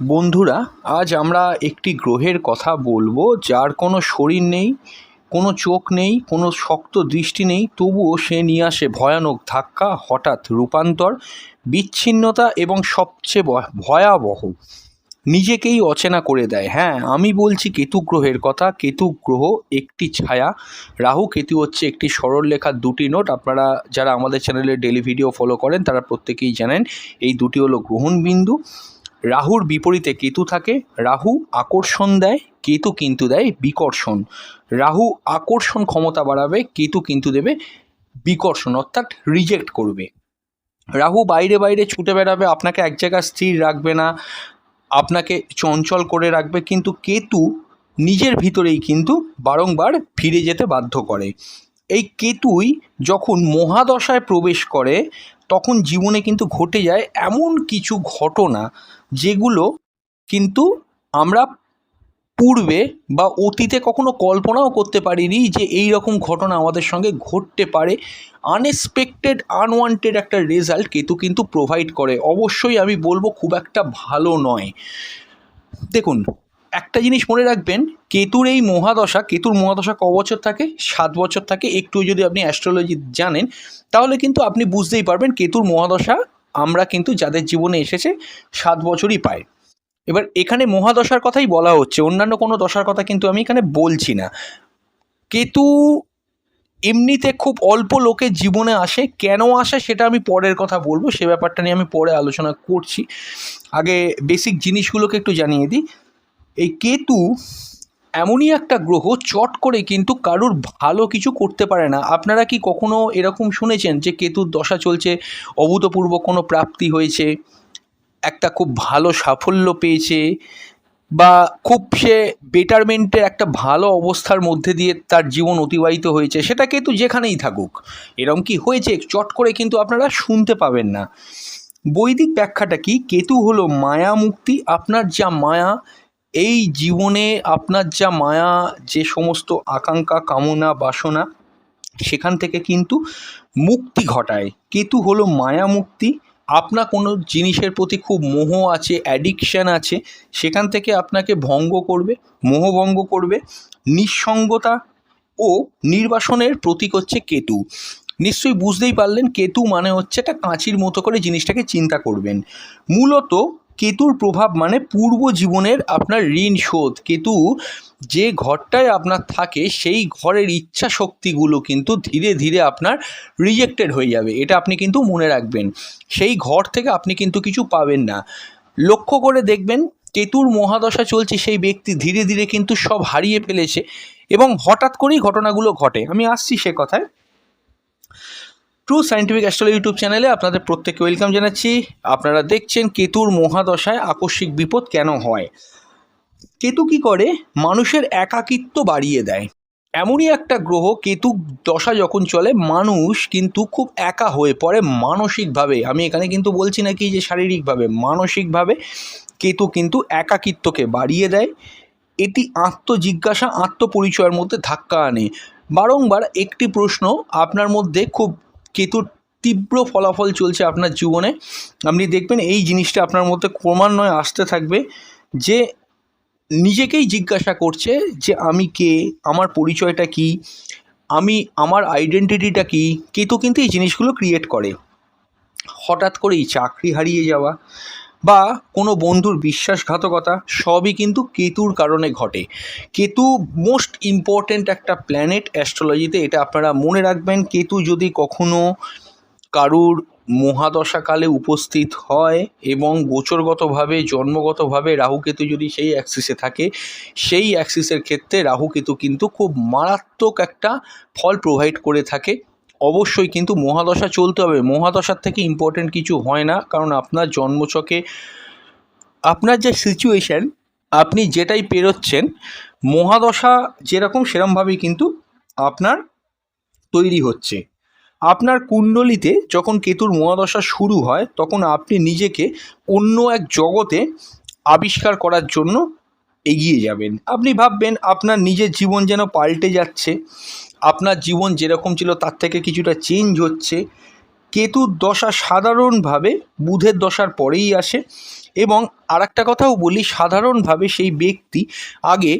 বন্ধুরা, আজ আমরা একটি গ্রহের কথা বলব, যার কোনো শরীর নেই, কোনো চোখ নেই, কোনো শক্ত দৃষ্টি নেই, তবুও সে নিয়ে আসে ভয়ানক ধাক্কা, হঠাৎ রূপান্তর, বিচ্ছিন্নতা এবং সবচেয়ে ভয়াবহ। নিজেকেই অচেনা করে দেয়। হ্যাঁ আমি বলছি কেতু গ্রহের কথা। কেতু গ্রহ একটি ছায়া। রাহু, কেতু হচ্ছে একটি সরলরেখার দুটি নোট। আপনারা যারা আমাদের চ্যানেলে ডেলি ভিডিও ফলো করেন, তারা প্রত্যেকেই জানেন, এই দুটি হলো গ্রহণ বিন্দু রাহুর বিপরীতে কেতু থাকে, রাহু আকর্ষণ দেয়, কেতু কিন্তু দেয় বিকর্ষণ। রাহু আকর্ষণ ক্ষমতা বাড়াবে, কেতু কিন্তু দেবে বিকর্ষণ, অর্থাৎ রিজেক্ট করবে। রাহু বাইরে বাইরে ছুটে বেড়াবে, আপনাকে এক জায়গায় স্থির রাখবে না, আপনাকে চঞ্চল করে রাখবে, কিন্তু কেতু নিজের ভিতরেই কিন্তু বারংবার ফিরে যেতে বাধ্য করে। এই কেতুই যখন মহাদশায় প্রবেশ করে, তখন জীবনে কিন্তু ঘটে যায় এমন কিছু ঘটনা যেগুলো কিন্তু আমরা পূর্বে বা অতীতে কখনো কল্পনাও করতে পারিনি যে এই রকম ঘটনা আমাদের সঙ্গে ঘটতে পারে। আনএক্সপেক্টেড আনওয়ান্টেড একটা রেজাল্ট কেতু কিন্তু প্রোভাইড করে। অবশ্যই আমি বলব খুব একটা ভালো নয়। দেখুন, একটা জিনিস মনে রাখবেন, কেতুর এই মহাদশা, কেতুর মহাদশা ক বছর থাকে? সাত বছর থাকে। একটু যদি আপনি অ্যাস্ট্রোলজি জানেন, তাহলে কিন্তু আপনি বুঝতেই পারবেন কেতুর মহাদশা আমরা কিন্তু যাদের জীবনে এসেছে, সাত বছরই পাই এবার এখানে মহাদশার কথাই বলা হচ্ছে, অন্যান্য কোনো দশার কথা কিন্তু আমি এখানে বলছি না। কেতু এমনিতে খুব অল্প লোকের জীবনে আসে, কেন আসে সেটা আমি পরের কথা বলব, সে ব্যাপারটা নিয়ে আমি পরে আলোচনা করছি। আগে বেসিক জিনিসগুলোকে একটু জানিয়ে দিই। এই কেতু এমনই একটা গ্রহ চট করে কিন্তু কারুর ভালো কিছু করতে পারে না। আপনারা কি কখনো এরকম শুনেছেন যে কেতুর দশা চলছে, অভূতপূর্ব কোনো প্রাপ্তি হয়েছে, একটা খুব ভালো সাফল্য পেয়েছে বা খুব সে বেটারমেন্টের একটা ভালো অবস্থার মধ্যে দিয়ে তার জীবন অতিবাহিত হয়েছে? সেটা কিন্তু যেখানেই থাকুক এরকম কি হয়েছে? চট করে কিন্তু আপনারা শুনতে পাবেন না। বৈদিক ব্যাখ্যাটা কি? কেতু হলো মায়া মুক্তি আপনার যা মায়া এই জীবনে আপনার যা মায়া, যে সমস্ত আকাঙ্ক্ষা, কামনা, বাসনা, সেখান থেকে কিন্তু মুক্তি ঘটায়। কেতু হলো মায়া মুক্তি। আপনার কোনো জিনিসের প্রতি খুব মোহ আছে অ্যাডিকশান আছে, সেখান থেকে আপনাকে ভঙ্গ করবে, মোহভঙ্গ করবে। নিঃসঙ্গতা ও নির্বাসনের প্রতীক হচ্ছে কেতু। নিশ্চয়ই বুঝতেই পারলেন, কেতু মানে হচ্ছে একটা কাঁচির মতো করে জিনিসটাকে চিন্তা করবেন। মূলত কেতুর প্রভাব মানে পূর্ব জীবনের আপনার ঋণ শোধ। কেতু যে ঘরটায় আপনার থাকে, সেই ঘরের ইচ্ছা শক্তিগুলো কিন্তু ধীরে ধীরে আপনার রিজেক্টেড হয়ে যাবে। এটা আপনি কিন্তু মনে রাখবেন। সেই ঘর থেকে আপনি কিন্তু কিছু পাবেন না। লক্ষ্য করে দেখবেন, কেতুর মহাদশা চলছে, সেই ব্যক্তি ধীরে ধীরে কিন্তু সব হারিয়ে ফেলেছে এবং হঠাৎ করেই ঘটনাগুলো ঘটে। আমি আসছি সে কথায়। ট্রু সায়েন্টিফিক অ্যাস্ট্রোলজি ইউটিউব চ্যানেলে আপনাদের প্রত্যেককে ওয়েলকাম জানাচ্ছি। আপনারা দেখছেন কেতুর মহাদশায় আকস্মিক বিপদ কেন হয়? কেতু কি করে? মানুষের একাকিত্ব বাড়িয়ে দেয়। এমনই একটা গ্রহ কেতু দশা যখন চলে, মানুষ কিন্তু খুব একা হয়ে পড়ে মানসিকভাবে। আমি এখানে কিন্তু বলছি না কি যে শারীরিকভাবে, মানসিকভাবে কেতু কিন্তু একাকিত্বকে বাড়িয়ে দেয়। এটি আত্মজিজ্ঞাসা, আত্মপরিচয়ের মধ্যে ধাক্কা আনে। বারংবার একটি প্রশ্ন আপনার মধ্যে খুব কেতুর তীব্র ফলাফল চলছে আপনার জীবনে। আপনি দেখবেন এই জিনিসটা আপনার মধ্যে ক্রমান্বয়ে আসতে থাকবে যে নিজেকেই জিজ্ঞাসা করছে যে আমি কে, আমার পরিচয়টা কি, আমি, আমার আইডেন্টিটিটা কি? কেতু কিন্তু এই জিনিসগুলো ক্রিয়েট করে। হঠাৎ করেই চাকরি হারিয়ে যাওয়া বা কোনো বন্ধুর বিশ্বাসঘাতকতা সবই কিন্তু কেতুর কারণে ঘটে। কেতু মোস্ট ইম্পর্ট্যান্ট একটা প্ল্যানেট অ্যাস্ট্রোলজিতে এটা আপনারা মনে রাখবেন, কেতু যদি কখনো কারুর মহাদশাকালে উপস্থিত হয় এবং গোচরগতভাবে, জন্মগতভাবে রাহুকেতু যদি সেই অ্যাক্সিসে থাকে, সেই অ্যাক্সিসের ক্ষেত্রে রাহুকেতু কিন্তু খুব মারাত্মক একটা ফল প্রোভাইড করে থাকে। অবশ্যই কিন্তু মহাদশা চলতে হবে। মহাদশার থেকে ইম্পর্টেন্ট কিছু হয় না, কারণ আপনার জন্মছকে আপনার যে সিচুয়েশান আপনি যেটাই পেরোচ্ছেন, মহাদশা যেরকম সেরমভাবেই কিন্তু আপনার তৈরি হচ্ছে। আপনার কুণ্ডলিতে যখন কেতুর মহাদশা শুরু হয়, তখন আপনি নিজেকে অন্য এক জগতে আবিষ্কার করার জন্য এগিয়ে যাবেন। আপনি ভাববেন আপনার নিজের জীবন যেন পাল্টে যাচ্ছে আপনার জীবন যেরকম ছিল, তার থেকে কিছুটা চেঞ্জ হচ্ছে। কেতুর দশা সাধারণভাবে বুধের দশার পরেই আসে এবং আর একটা কথাও বলি, সাধারণভাবে সেই ব্যক্তি আগে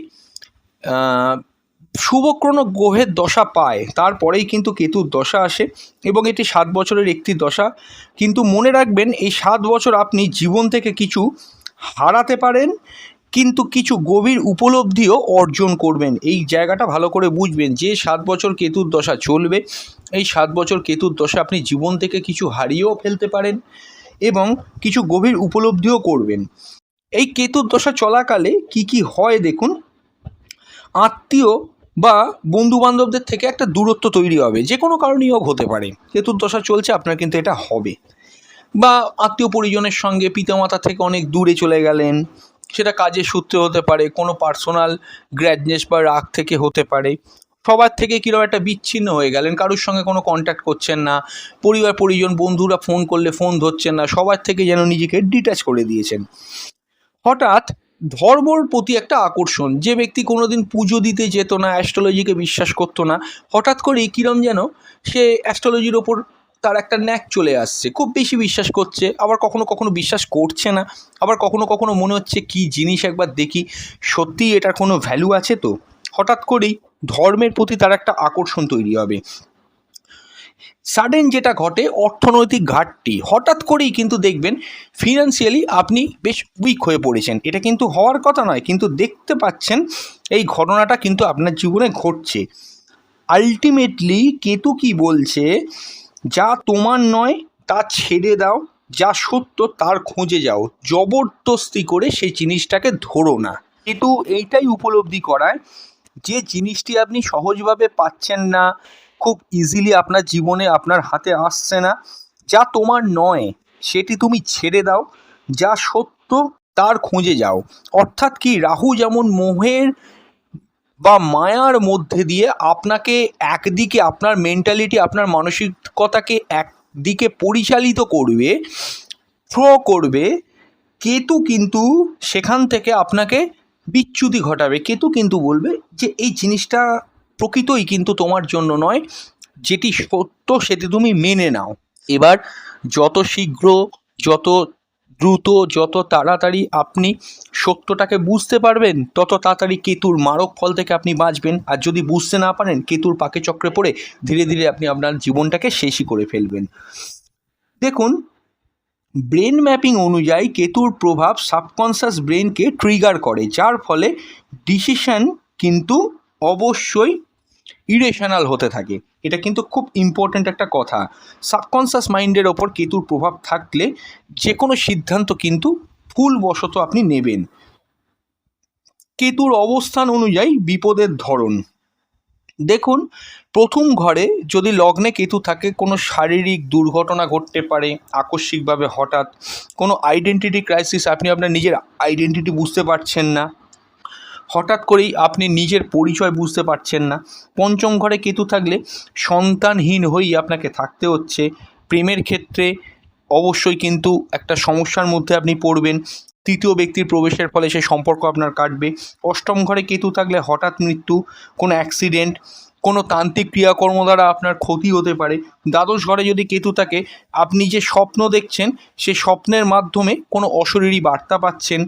শুভক্রণ গ্রহের দশা পায়, তারপরেই কিন্তু কেতুর দশা আসে এবং এটি সাত বছরের একটি দশা। কিন্তু মনে রাখবেন, এই সাত বছর আপনি জীবন থেকে কিছু হারাতে পারেন কিন্তু কিছু গভীর উপলব্ধিও অর্জন করবেন। এই জায়গাটা ভালো করে বুঝবেন যে সাত বছর কেতুর দশা চলবে। এই সাত বছর কেতুর দশা আপনি জীবন থেকে কিছু হারিয়েও ফেলতে পারেন এবং কিছু গভীর উপলব্ধিও করবেন। এই কেতুর দশা চলাকালে কি কি হয় দেখুন? আত্মীয় বা বন্ধু বান্ধবদের থেকে একটা দূরত্ব তৈরি হবে। যে কোনো কারণেই হোক হতে পারে। কেতুর দশা চলছে, আপনার কিন্তু এটা হবে। বা আত্মীয় পরিজনের সঙ্গে পিতামাতা থেকে অনেক দূরে চলে গেলেন। সেটা কাজের সূত্রে হতে পারে, কোনো পার্সোনাল গ্র্যাজনেস বা রাগ থেকে হতে পারে। সবার থেকে কীরকম একটা বিচ্ছিন্ন হয়ে গেলেন, কারোর সঙ্গে কোনো কন্ট্যাক্ট করছেন না, পরিবার, পরিজন, বন্ধুরা ফোন করলে ফোন ধরছেন না, সবার থেকে যেন নিজেকে ডিট্যাচ করে দিয়েছেন। হঠাৎ ধর্মর প্রতি একটা আকর্ষণ, যে ব্যক্তি কোনোদিন পুজো দিতে যেত না অ্যাস্ট্রোলজিকে বিশ্বাস করতো না, হঠাৎ করেই কিরম যেন সে অ্যাস্ট্রোলজির ওপর তার একটা ন্যাক চলে আসছে। খুব বেশি বিশ্বাস করছে, আবার কখনো কখনো বিশ্বাস করছে না, আবার কখনো কখনো মনে হচ্ছে কি জিনিস একবার দেখি, সত্যিই এটার কোনো ভ্যালু আছে তো? হঠাৎ করেই ধর্মের প্রতি তার একটা আকর্ষণ তৈরি হবে। সাডেন যেটা ঘটে, অর্থনৈতিক ঘাটতি। হঠাৎ করেই কিন্তু দেখবেন ফিনান্সিয়ালি আপনি বেশ উইক হয়ে পড়েছেন। এটা কিন্তু হওয়ার কথা নয়, কিন্তু দেখতে পাচ্ছেন, এই ঘটনাটা কিন্তু আপনার জীবনে ঘটছে। আলটিমেটলি কেতু কি বলছে যা তোমার নয়, তা ছেড়ে দাও, যা সত্য তার খোঁজে যাও। জবরদস্তি করে সেই জিনিসটাকে ধরো না। কিন্তু এইটাই উপলব্ধি করায় যে জিনিসটি আপনি সহজভাবে পাচ্ছেন না, খুব ইজিলি আপনার জীবনে আপনার হাতে আসছে না, যা তোমার নয়, সেটি তুমি ছেড়ে দাও, যা সত্য তার খোঁজে যাও। অর্থাৎ কি, রাহু যেমন মোহের বা মায়ার মধ্যে দিয়ে আপনাকে একদিকে আপনার মেন্টালিটি আপনার মানসিকতাকে একদিকে পরিচালিত করবে থ্রো করবে, কেতু কিন্তু সেখান থেকে আপনাকে বিচ্যুতি ঘটাবে। কেতু কিন্তু বলবে যে, এই জিনিসটা প্রকৃতই কিন্তু তোমার জন্য নয়। যেটি সত্য সেটি তুমি মেনে নাও। এবার যত শীঘ্র, যত দ্রুত, যত তাড়াতাড়ি আপনি সত্যটাকে বুঝতে পারবেন, তত তাড়াতাড়ি কেতুর মারক ফল থেকে আপনি বাঁচবেন। আর যদি বুঝতে না পারেন, কেতুর পাকে চক্রে পড়ে ধীরে ধীরে আপনি আপনার জীবনটাকে শেষই করে ফেলবেন। দেখুন, ব্রেন ম্যাপিং অনুযায়ী কেতুর প্রভাব সাবকনশাস ব্রেনকে ট্রিগার করে, যার ফলে ডিসিশন কিন্তু অবশ্যই ইরেশনাল হতে থাকে। এটা কিন্তু খুব ইম্পর্ট্যান্ট একটা কথা। সাবকনশাস মাইন্ডের ওপর কেতুর প্রভাব থাকলে যে কোনো সিদ্ধান্ত কিন্তু ভুলবশত আপনি নেবেন। কেতুর অবস্থান অনুযায়ী বিপদের ধরন। দেখুন, প্রথম ঘরে যদি লগ্নে কেতু থাকে, কোনো শারীরিক দুর্ঘটনা ঘটতে পারে, আকস্মিকভাবে হঠাৎ কোনো আইডেন্টিটি ক্রাইসিস আপনি আপনার নিজের আইডেন্টিটি বুঝতে পারছেন না। হঠাৎ করেই আপনি নিজের পরিচয় বুঝতে পারছেন না। পঞ্চম ঘরে কেতু থাকলে সন্তানহীন হয়েই আপনাকে থাকতে হচ্ছে। প্রেমের ক্ষেত্রে অবশ্যই কিন্তু একটা সমস্যার মধ্যে আপনি পড়বেন। তৃতীয় ব্যক্তির প্রবেশের ফলে সেই সম্পর্ক আপনার কাটবে। অষ্টম ঘরে কেতু থাকলে হঠাৎ মৃত্যু, কোনো অ্যাক্সিডেন্ট কোনো তান্ত্রিক ক্রিয়াকর্ম দ্বারা আপনার ক্ষতি হতে পারে। দ্বাদশ ঘরে যদি কেতু থাকে, আপনি যে স্বপ্ন দেখছেন, সে স্বপ্নের মাধ্যমে কোনো অশরীরী বার্তা পাচ্ছেন।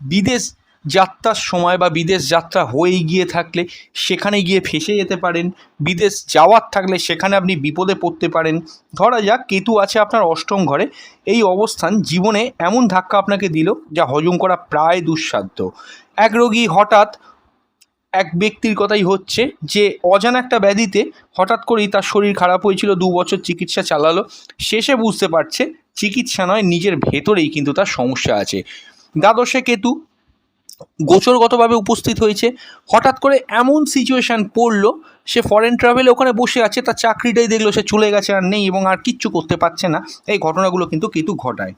বিদেশ যাত্রার সময় বা বিদেশ যাত্রা হয়ে গিয়ে থাকলে সেখানে গিয়ে ফেসে যেতে পারেন। বিদেশ যাওয়ার থাকলে সেখানে আপনি বিপদে পড়তে পারেন। ধরা যাক কেতু আছে আপনার অষ্টম ঘরে। এই অবস্থান জীবনে এমন ধাক্কা আপনাকে দিল যা হজম করা প্রায় দুঃসাধ্য। এক রোগী হঠাৎ এক ব্যক্তির কথাই হচ্ছে যে, অজানা একটা ব্যাধিতে হঠাৎ করেই তার শরীর খারাপ হয়েছিল, দু বছর চিকিৎসা চালালো। শেষে বুঝতে পারছে, চিকিৎসা নয়, নিজের ভেতরেই কিন্তু তার সমস্যা আছে। দ্বাদশে কেতু গোচরগতভাবে উপস্থিত হয়েছে। হঠাৎ করে এমন সিচুয়েশান পড়ল, সে ফরেন ট্রাভেলে ওখানে বসে আছে, তার চাকরিটাই দেখল, সে চলে গেছে আর নেই এবং আর কিচ্ছু করতে পারছে না। এই ঘটনাগুলো কিন্তু কেতু ঘটায়।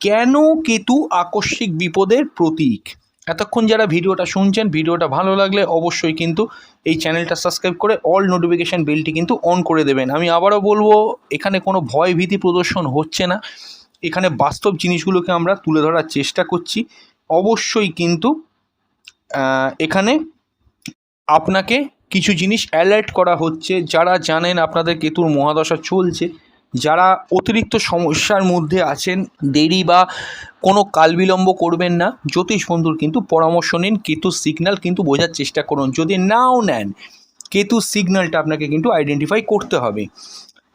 কেন কেতু আকস্মিক বিপদের প্রতীক? এতক্ষণ যারা ভিডিওটা শুনছেন, ভিডিওটা ভালো লাগলে অবশ্যই কিন্তু এই চ্যানেলটা সাবস্ক্রাইব করে অল নোটিফিকেশান বেলটি কিন্তু অন করে দেবেন। আমি আবারও বলব, এখানে কোনো ভয় ভীতি প্রদর্শন হচ্ছে না। এখানে বাস্তব জিনিসগুলোকে আমরা তুলে ধরার চেষ্টা করছি। অবশ্যই কিন্তু এখানে আপনাকে কিছু জিনিস অ্যালার্ট করা হচ্ছে। যারা জানেন আপনাদের কেতুর মহাদশা চলছে, যারা অতিরিক্ত সমস্যার মধ্যে আছেন, দেরি বা কোনো কালবিলম্ব করবেন না, জ্যোতিষ বন্ধুর কিন্তু পরামর্শ নিন কেতু সিগন্যাল কিন্তু বোঝার চেষ্টা করুন। যদি নাও নেন কেতু সিগন্যালটা আপনাকে কিন্তু আইডেন্টিফাই করতে হবে।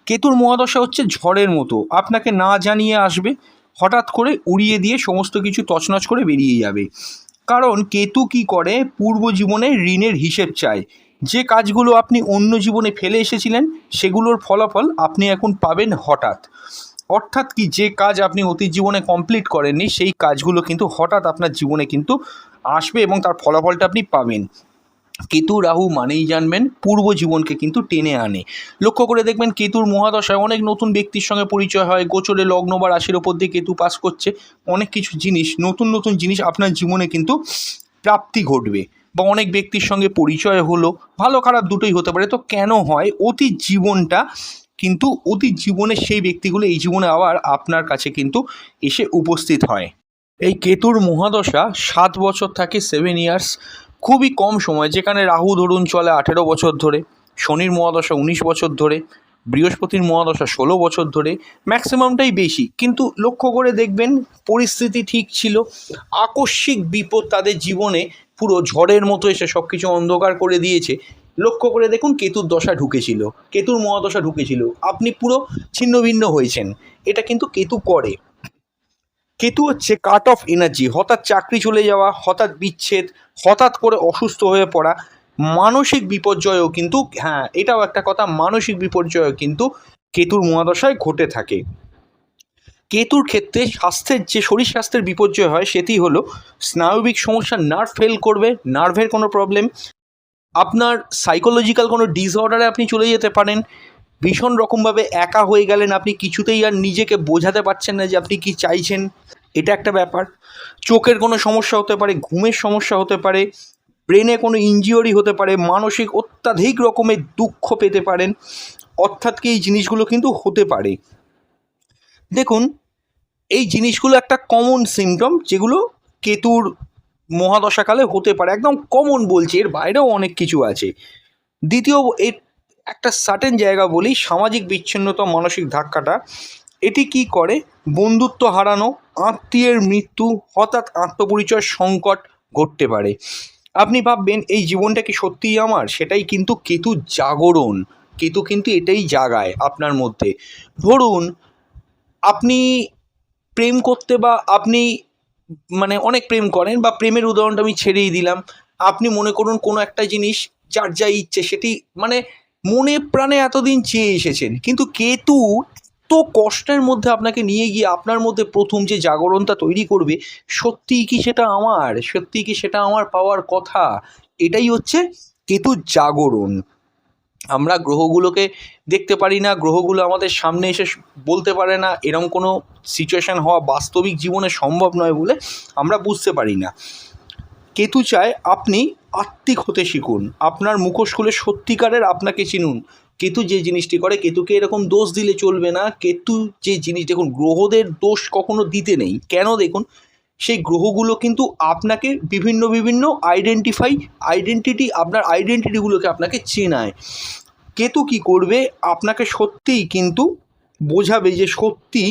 কেতুর মহাদশা হচ্ছে ঝড়ের মতো, আপনাকে না জানিয়ে আসবে হঠাৎ করে উড়িয়ে দিয়ে সমস্ত কিছু তছনছ করে বেরিয়ে যাবে। কারণ কেতু কি করে? পূর্ব জীবনে ঋণের হিসেব চায়। যে কাজগুলো আপনি অন্য জীবনে ফেলে এসেছিলেন, সেগুলোর ফলাফল আপনি এখন পাবেন হঠাৎ। অর্থাৎ কি যে কাজ আপনি অতীত জীবনে কমপ্লিট করেননি, সেই কাজগুলো কিন্তু হঠাৎ আপনার জীবনে কিন্তু আসবে এবং তার ফলাফলটা আপনি পাবেন। কেতু রাহু মানেই জানবেন পূর্ব জীবনকে কিন্তু টেনে আনে। লক্ষ্য করে দেখবেন কেতুর মহাদশায় অনেক নতুন ব্যক্তির সঙ্গে পরিচয় হয়, গোচরে লগ্ন বা রাশির ওপর দিয়ে কেতু পাস করছে, অনেক কিছু জিনিস, নতুন নতুন জিনিস আপনার জীবনে কিন্তু প্রাপ্তি ঘটবে বা অনেক ব্যক্তির সঙ্গে পরিচয় হলো, ভালো খারাপ দুটোই হতে পারে। তো কেন হয়? অতীত জীবনটা কিন্তু অতীত জীবনে সেই ব্যক্তিগুলো এই জীবনে আবার আপনার কাছে কিন্তু এসে উপস্থিত হয়। এই কেতুর মহাদশা সাত বছর থাকে সেভেন ইয়ার্স খুবই কম সময়, যেখানে রাহু ধরুন চলে আঠেরো বছর ধরে, শনির মহাদশা উনিশ বছর ধরে, বৃহস্পতির মহাদশা ষোলো বছর ধরে, ম্যাক্সিমামটাই বেশি। কিন্তু লক্ষ্য করে দেখবেন, পরিস্থিতি ঠিক ছিল। আকস্মিক বিপদ তাদের জীবনে পুরো ঝড়ের মতো এসে সব কিছু অন্ধকার করে দিয়েছে। লক্ষ্য করে দেখুন, কেতুর দশা ঢুকেছিল, কেতুর মহাদশা ঢুকেছিল। আপনি পুরো ছিন্ন ভিন্ন হয়েছেন। এটা কিন্তু কেতু করে। কেতু হচ্ছে কাট অফ এনার্জি হঠাৎ চাকরি চলে যাওয়া, হঠাৎ বিচ্ছেদ, হঠাৎ করে অসুস্থ হয়ে পড়া, মানসিক বিপর্যয়ও কিন্তু হ্যাঁ এটাও একটা কথা, মানসিক বিপর্যয়ও কিন্তু কেতুর মহাদশায় ঘটে থাকে। কেতুর ক্ষেত্রে স্বাস্থ্যের যে শরীর স্বাস্থ্যের বিপর্যয় হয়, সেটি হলো স্নায়বিক সমস্যা নার্ভ ফেল করবে নার্ভের কোনো প্রবলেম আপনার সাইকোলজিক্যাল কোনো ডিসঅর্ডারে আপনি চলে যেতে পারেন ভীষণ রকমভাবে একা হয়ে গেলেন। আপনি কিছুতেই আর নিজেকে বোঝাতে পারছেন না যে আপনি কি চাইছেন। এটা একটা ব্যাপার। চোখের কোনো সমস্যা হতে পারে, ঘুমের সমস্যা হতে পারে, ব্রেনে কোনো ইনজিওরি হতে পারে, মানসিক অত্যাধিক রকমের দুঃখ পেতে পারেন। অর্থাৎ কি এই জিনিসগুলো কিন্তু হতে পারে। দেখুন, এই জিনিসগুলো একটা কমন সিমটম যেগুলো কেতুর মহাদশাকালে হতে পারে। একদম কমন বলছি, এর বাইরেও অনেক কিছু আছে। দ্বিতীয়, এর একটা সার্টেন জায়গা বলি সামাজিক বিচ্ছিন্নতা, মানসিক ধাক্কাটা, এটি কি করে? বন্ধুত্ব হারানো, আত্মীয়ের মৃত্যু, হঠাৎ আত্মপরিচয় সংকট ঘটতে পারে। আপনি ভাববেন, এই জীবনটা কি সত্যিই আমার? সেটাই কিন্তু কেতু জাগরণ। কেতু কিন্তু এটাই জাগায় আপনার মধ্যে। ধরুন, আপনি প্রেম করতে বা আপনি মানে অনেক প্রেম করেন বা প্রেমের উদাহরণটা আমি ছেড়েই দিলাম। আপনি মনে করুন কোনো একটা জিনিস, যার যা ইচ্ছে সেটি মানে মনে প্রাণে এতদিন চেয়ে এসেছেন। কিন্তু কেতু এত কষ্টের মধ্যে আপনাকে নিয়ে গিয়ে আপনার মধ্যে প্রথম যে জাগরণটা তৈরি করবে, সত্যিই কি সেটা আমার? সত্যিই কি সেটা আমার পাওয়ার কথা? এটাই হচ্ছে কেতুর জাগরণ। আমরা গ্রহগুলোকে দেখতে পারি না, গ্রহগুলো আমাদের সামনে এসে বলতে পারে না, এরম কোনো সিচুয়েশান হওয়া বাস্তবিক জীবনে সম্ভব নয় বলে আমরা বুঝতে পারি না। কেতু চায় আপনি আত্মিক হতে শিখুন। আপনার মুখোশ খুলে সত্যিকারের আপনাকে চিনুন। কেতু যে জিনিসটি করে, কেতুকে এরকম দোষ দিলে চলবে না। কেতু যে জিনিস, দেখুন, গ্রহদের দোষ কখনো দিতে নেই। কেন দেখুন, সেই গ্রহগুলো কিন্তু আপনাকে বিভিন্ন বিভিন্ন আইডেন্টিফাই আইডেন্টিটি আপনার আইডেন্টিটিগুলোকে আপনাকে চেনায়। কেতু কি করবে? আপনাকে সত্যিই কিন্তু বোঝাবে যে সত্যি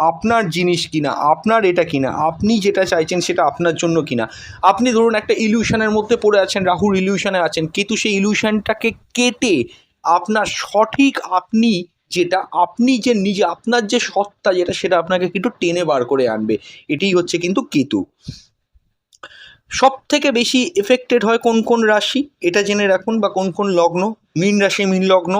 আপনার জিনিস কিনা, আপনার এটা কিনা, আপনি যেটা চাইছেন সেটা আপনার জন্য কিনা। আপনি ধরুন একটা ইলিউশনের মধ্যে পড়ে আছেন, রাহুর ইলিউশনে আছেন কেতু সেই ইলিউশনটাকে কেটে আপনার সঠিক আপনি যেটা, আপনি যে নিজে, আপনার যে সত্তা যেটা, সেটা আপনাকে কিন্তু টেনে বার করে আনবে। এটাই হচ্ছে কিন্তু কেতু। সব থেকে বেশি এফেক্টেড হয় কোন কোন রাশি? এটা জেনে রাখুন বা কোন কোন লগ্ন? মীন রাশি, মীন লগ্ন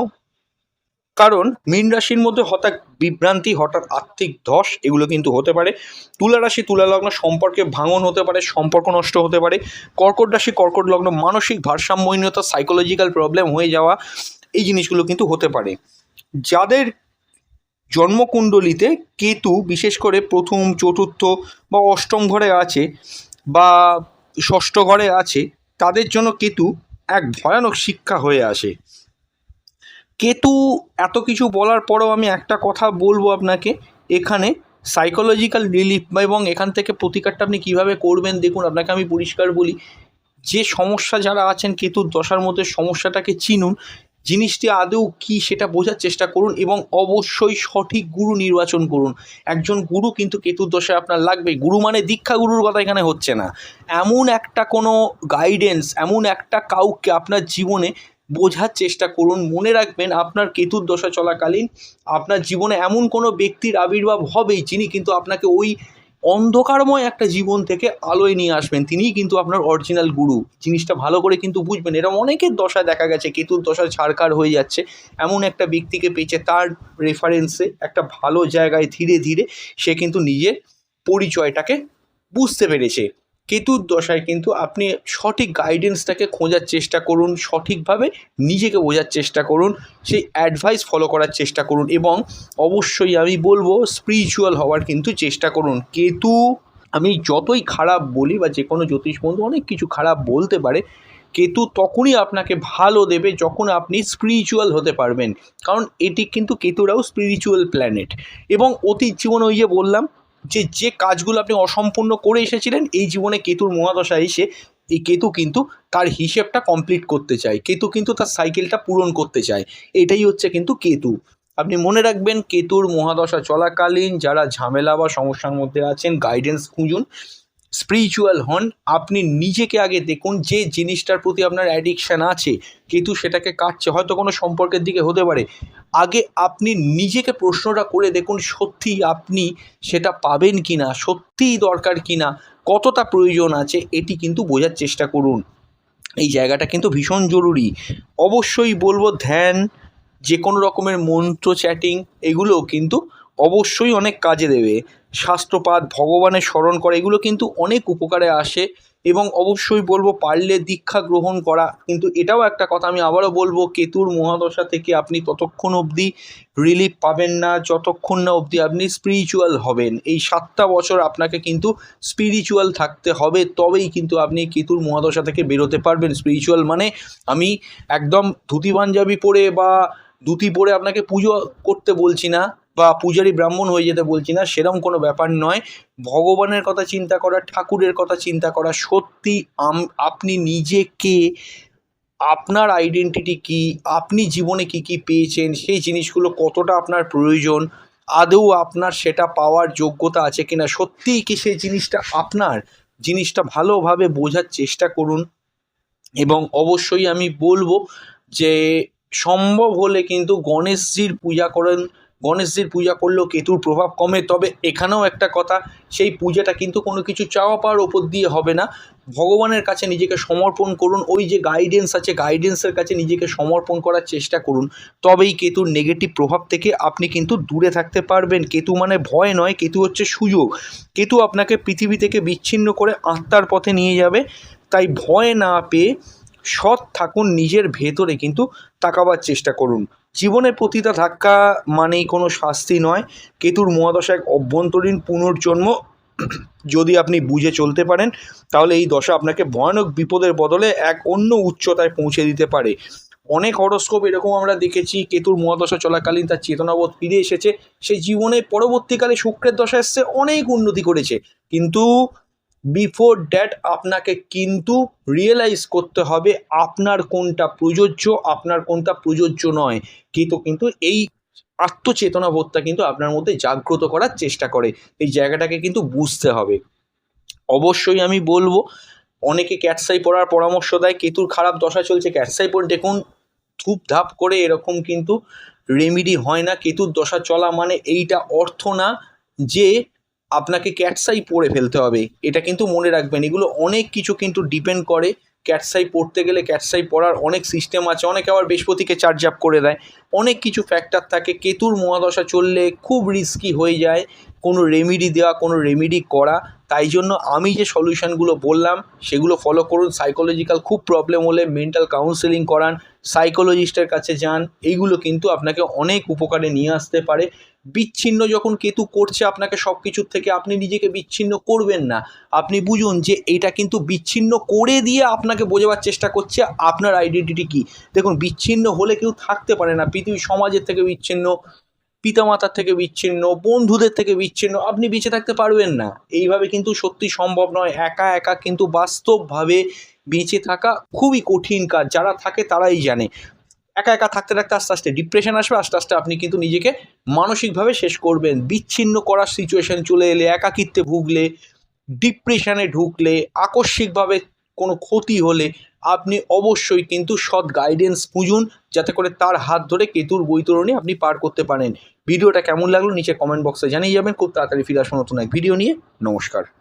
কারণ মীন রাশির মধ্যে হঠাৎ বিভ্রান্তি হঠাৎ আর্থিক ধস, এগুলো কিন্তু হতে পারে। তুলা রাশি, তুলা লগ্ন সম্পর্কে ভাঙন হতে পারে, সম্পর্ক নষ্ট হতে পারে। কর্কট রাশি, কর্কট লগ্ন মানসিক ভারসাম্যহীনতা সাইকোলজিক্যাল প্রবলেম হয়ে যাওয়া, এই জিনিসগুলো কিন্তু হতে পারে। যাদের জন্মকুণ্ডলিতে কেতু, বিশেষ করে প্রথম, চতুর্থ বা অষ্টম ঘরে আছে বা ষষ্ঠ ঘরে আছে, তাদের জন্য কেতু এক ভয়ানক শিক্ষা হয়ে আসে। কেতু, এত কিছু বলার পরেও আমি একটা কথা বলব আপনাকে। এখানে সাইকোলজিক্যাল রিলিফ এবং এখান থেকে প্রতিকারটা আপনি কীভাবে করবেন, দেখুন, আপনাকে আমি পরিষ্কার বলি, যে সমস্যা যারা আছেন, কেতুর দশার মধ্যে সমস্যাটাকে চিনুন, জিনিসটি আদৌ কী সেটা বোঝার চেষ্টা করুন এবং অবশ্যই সঠিক গুরু নির্বাচন করুন। একজন গুরু কিন্তু কেতুর দশায় আপনার লাগবে গুরু মানে দীক্ষা গুরুর কথা এখানে হচ্ছে না। এমন একটা কোনো গাইডেন্স এমন একটা কাউকে আপনার জীবনে বোঝার চেষ্টা করুন, মনে রাখবেন আপনার কেতুর দশা চলাকালীন আপনার জীবনে এমন কোনো ব্যক্তির আবির্ভাব হবেই যিনি কিন্তু আপনাকে ওই অন্ধকারময় একটা জীবন থেকে আলোয় নিয়ে আসবেন। তিনিই কিন্তু আপনার অরিজিনাল গুরু জিনিসটা ভালো করে কিন্তু বুঝবেন। এরকম অনেকের দশা দেখা গেছে, কেতুর দশা ছাড়কার হয়ে যাচ্ছে। এমন একটা ব্যক্তিকে পেয়েছে তার রেফারেন্সে একটা ভালো জায়গায় ধীরে ধীরে সে কিন্তু নিজের পরিচয়টাকে বুঝতে পেরেছে। কেতুর দশায় কিন্তু আপনি সঠিক গাইডেন্সটাকে খোঁজার চেষ্টা করুন, সঠিকভাবে নিজেকে বোঝার চেষ্টা করুন, সেই অ্যাডভাইস ফলো করার চেষ্টা করুন এবং অবশ্যই আমি বলব স্পিরিচুয়াল হওয়ার কিন্তু চেষ্টা করুন। কেতু, আমি যতই খারাপ বলি বা যে কোনো জ্যোতিষ বন্ধু অনেক কিছু খারাপ বলতে পারে, কেতু তখনই আপনাকে ভালো দেবে যখন আপনি স্পিরিচুয়াল হতে পারবেন। কারণ এটি কিন্তু কেতুরাও স্পিরিচুয়াল প্ল্যানেট এবং অতীত জীবনে ওই যে বললাম যে যে কাজগুলো আপনি অসম্পূর্ণ করে এসেছিলেন, এই জীবনে কেতুর মহাদশা এসে এই কেতু কিন্তু তার হিসেবটা কমপ্লিট করতে চায়। কেতু কিন্তু তার সাইকেলটা পূরণ করতে চায়। এটাই হচ্ছে কিন্তু কেতু। আপনি মনে রাখবেন, কেতুর মহাদশা চলাকালীন যারা ঝামেলা বা সমস্যার মধ্যে আছেন গাইডেন্স খুঁজুন। স্পিরিচুয়াল হন, আপনি নিজেকে আগে দেখুন যে জিনিসটার প্রতি আপনার অ্যাডিকশান আছে, কিন্তু সেটাকে কাটছে, হয়তো কোনো সম্পর্কের দিকে হতে পারে। আগে আপনি নিজেকে প্রশ্নটা করে দেখুন, সত্যি আপনি সেটা পাবেন কি না সত্যিই দরকার কি না কতটা প্রয়োজন আছে, এটি কিন্তু বোঝার চেষ্টা করুন। এই জায়গাটা কিন্তু ভীষণ জরুরি। অবশ্যই বলব, ধ্যান যে কোনো রকমের মন্ত্র চ্যাটিং এগুলোও কিন্তু অবশ্যই অনেক কাজে দেবে। শাস্ত্রপাঠ ভগবানের স্মরণ করা, এগুলো কিন্তু অনেক উপকারে আসে এবং অবশ্যই বলব পারলে দীক্ষা গ্রহণ করা। কিন্তু এটাও একটা কথা, আমি আবারও বলব, কেতুর মহাদশা থেকে আপনি ততক্ষণ অবধি রিলিফ পাবেন না, যতক্ষণ না অবধি আপনি স্পিরিচুয়াল হবেন। এই সাতটা বছর আপনাকে কিন্তু স্পিরিচুয়াল থাকতে হবে, তবেই কিন্তু আপনি কেতুর মহাদশা থেকে বেরোতে পারবেন। স্পিরিচুয়াল মানে আমি একদম ধুতি পাঞ্জাবি পরে বা ধুতি পরে আপনাকে পুজো করতে বলছি না বা পূজারী ব্রাহ্মণ হয়ে যেতে বলছি না, সেরম কোনো ব্যাপার নয়। ভগবানের কথা চিন্তা করা, ঠাকুরের কথা চিন্তা করা সত্যি আপনি নিজেকে আপনার আইডেন্টিটি কি, আপনি জীবনে কি কি পেয়েছেন, সেই জিনিসগুলো কতটা আপনার প্রয়োজন, আদৌ আপনার সেটা পাওয়ার যোগ্যতা আছে কিনা সত্যিই কি সেই জিনিসটা আপনার? জিনিসটা ভালোভাবে বোঝার চেষ্টা করুন। এবং অবশ্যই আমি বলব যে সম্ভব হলে কিন্তু গণেশজির পূজা করেন গণেশজির পূজা করলেও কেতুর প্রভাব কমে। তবে এখানেও একটা কথা, সেই পূজাটা কিন্তু কোনো কিছু চাওয়া পাওয়ার ওপর দিয়ে হবে না। ভগবানের কাছে নিজেকে সমর্পণ করুন, ওই যে গাইডেন্স আছে গাইডেন্সের কাছে নিজেকে সমর্পণ করার চেষ্টা করুন। তবেই কেতুর নেগেটিভ প্রভাব থেকে আপনি কিন্তু দূরে থাকতে পারবেন। কেতু মানে ভয় নয়, কেতু হচ্ছে সুযোগ। কেতু আপনাকে পৃথিবী থেকে বিচ্ছিন্ন করে আত্মার পথে নিয়ে যাবে। তাই ভয় না পেয়ে সৎ থাকুন, নিজের ভেতরে কিন্তু তাকাবার চেষ্টা করুন। জীবনে প্রতিটা ধাক্কা মানেই কোনো শাস্তি নয়। কেতুর মহাদশা এক অভ্যন্তরীণ পুনর্জন্ম। যদি আপনি বুঝে চলতে পারেন, তাহলে এই দশা আপনাকে ভয়ানক বিপদের বদলে এক অন্য উচ্চতায় পৌঁছে দিতে পারে। অনেক হরস্কোপ এরকম আমরা দেখেছি, কেতুর মহাদশা চলাকালীন তার চেতনাবোধ ফিরে এসেছে। সে জীবনে পরবর্তীকালে শুক্রের দশা এসছে, অনেক উন্নতি করেছে। কিন্তু বিফোর দ্যাট আপনাকে কিন্তু রিয়েলাইজ করতে হবে আপনার কোনটা প্রযোজ্য, আপনার কোনটা প্রযোজ্য নয়। কিন্তু কিন্তু এই আত্মচেতনাবোধটা কিন্তু আপনার মধ্যে জাগ্রত করার চেষ্টা করে। এই জায়গাটাকে কিন্তু বুঝতে হবে। অবশ্যই আমি বলব, অনেকে ক্যাটসাই পড়ার পরামর্শ দেয়, কেতুর খারাপ দশা চলছে ক্যাটসাই পড়ে দেখুন ধূপ ধাপ করে এরকম কিন্তু রেমিডি হয় না। কেতুর দশা চলা মানে এইটা অর্থ না যে আপনাকে ক্যাটসাই পড়ে ফেলতে হবে। এটা কিন্তু মনে রাখবেন, এগুলো অনেক কিছু কিন্তু ডিপেন্ড করে। ক্যাটসাই পড়তে গেলে ক্যাটসাই পড়ার অনেক সিস্টেম আছে, অনেকে আবার বৃহস্পতিকে চার্জ আপ করে দেয়। অনেক কিছু ফ্যাক্টর থাকে, কেতুর মহাদশা চললে খুব রিস্কি হয়ে যায়, কোনো রেমিডি দেওয়া, কোনো রেমিডি করা। তাই জন্য আমি যে সলিউশনগুলো বললাম, সেগুলো ফলো করুন। সাইকোলজিক্যাল খুব প্রবলেম হলে মেন্টাল কাউন্সেলিং করান সাইকোলজিস্টের কাছে যান। এইগুলো কিন্তু আপনাকে অনেক উপকারে নিয়ে আসতে পারে। বিচ্ছিন্ন যখন কেতু করছে আপনাকে সব কিছুর থেকে, আপনি নিজেকে বিচ্ছিন্ন করবেন না। আপনি বুঝুন যে এটা কিন্তু বিচ্ছিন্ন করে দিয়ে আপনাকে বোঝাবার চেষ্টা করছে আপনার আইডেন্টিটি কী। দেখুন, বিচ্ছিন্ন হলে কেউ থাকতে পারে না। পৃথিবী সমাজের থেকে বিচ্ছিন্ন, পিতামাতার থেকে বিচ্ছিন্ন, বন্ধুদের থেকে বিচ্ছিন্ন, আপনি বেঁচে থাকতে পারবেন না। এইভাবে কিন্তু সত্যি সম্ভব নয়। একা একা কিন্তু বাস্তবভাবে বেঁচে থাকা খুবই কঠিন কাজ। যারা থাকে তারাই জানে। একা একা থাকতে থাকতে আস্তে আস্তে ডিপ্রেশন আসবে, আস্তে আস্তে আপনি কিন্তু নিজেকে মানসিকভাবে শেষ করবেন। বিচ্ছিন্ন করার সিচুয়েশন চলে এলে, একাকিত্বে ভুগলে ডিপ্রেশনে ঢুকলে, আকস্মিকভাবে কোনো ক্ষতি হলে আপনি অবশ্যই কিন্তু সৎ গাইডেন্স খুঁজুন, যাতে করে তার হাত ধরে কেতুর বৈতরণী আপনি পার করতে পারেন। ভিডিওটা কেমন লাগল নিচে কমেন্ট বক্সে জানিয়ে যাবেন। খুব তাড়াতাড়ি ফিরে আসব নতুন এক ভিডিও নিয়ে। নমস্কার।